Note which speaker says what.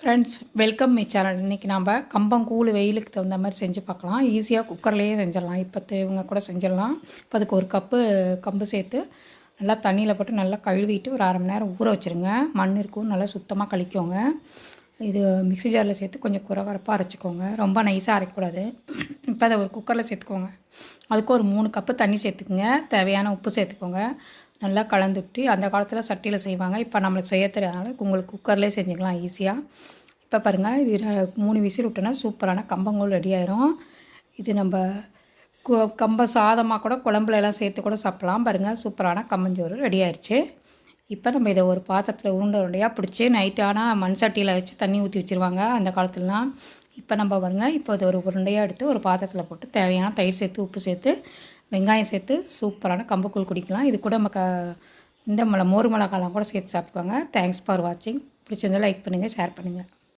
Speaker 1: Friends welcome me channel இன்றைக்கி நாம் கம்பங்கூழ் வெயிலுக்கு தகுந்த மாதிரி செஞ்சு பார்க்கலாம். ஈஸியாக குக்கர்லேயே செஞ்சிடலாம். இப்போ இவங்க கூட செஞ்சிடலாம். இப்போ அதுக்கு ஒரு கப்பு கம்பு சேர்த்து நல்லா தண்ணியில் போட்டு நல்லா கழுவிட்டு ஒரு அரை மணி நேரம் ஊற வச்சுருங்க. மண் இருக்கும். நல்லா சுத்தமாக கழிக்கோங்க. இது மிக்ஸி ஜாரில் சேர்த்து கொஞ்சம் குறவரப்பாக அரைச்சிக்கோங்க. ரொம்ப நைஸாக அரைக்கக்கூடாது. இப்போ அதை ஒரு குக்கரில் சேர்த்துக்கோங்க. அதுக்கு ஒரு மூணு கப்பு தண்ணி சேர்த்துக்குங்க. தேவையான உப்பு சேர்த்துக்கோங்க. நல்லா கலந்துவிட்டு அந்த காலத்தில் சட்டியில் செய்வாங்க. இப்போ நம்மளுக்கு செய்ய தெரியாதனால உங்களுக்கு குக்கர்லேயே செஞ்சுக்கலாம் ஈஸியாக இப்போ பாருங்கள் இது மூணு விசில் விட்டோன்னா சூப்பரான கம்பங்கூழ் ரெடி ஆயிரும். இது நம்ம கு- கம்ப சாதமாக கூட குழம்புல எல்லாம் சேர்த்து கூட சாப்பிட்லாம். பாருங்கள் சூப்பரான கம்பஞ்சோறு ரெடி ஆயிடுச்சு இப்போ நம்ம இதை ஒரு பாத்திரத்தில் உருண்டை உருண்டையாக பிடிச்சி நைட்டு ஆனால் மண் சட்டியில் வச்சு தண்ணி ஊற்றி வச்சுருவாங்க அந்த காலத்துலலாம். இப்போ நம்ம பாருங்க இப்போ இது ஒரு உருண்டையாக எடுத்து ஒரு பாத்திரத்தில் போட்டு தேவையான தயிர் சேர்த்து உப்பு சேர்த்து வெங்காயம் சேர்த்து சூப்பரான கம்புக்கூழ் குடிக்கலாம். இது கூட நம்ம க இந்த மலை மோர் மிளகாலாம் கூட சேர்த்து சாப்பிட்டுக்கோங்க. தேங்க்ஸ் ஃபார் வாட்சிங் பிடிச்சிருந்தா லைக் பண்ணுங்கள் ஷேர் பண்ணுங்கள்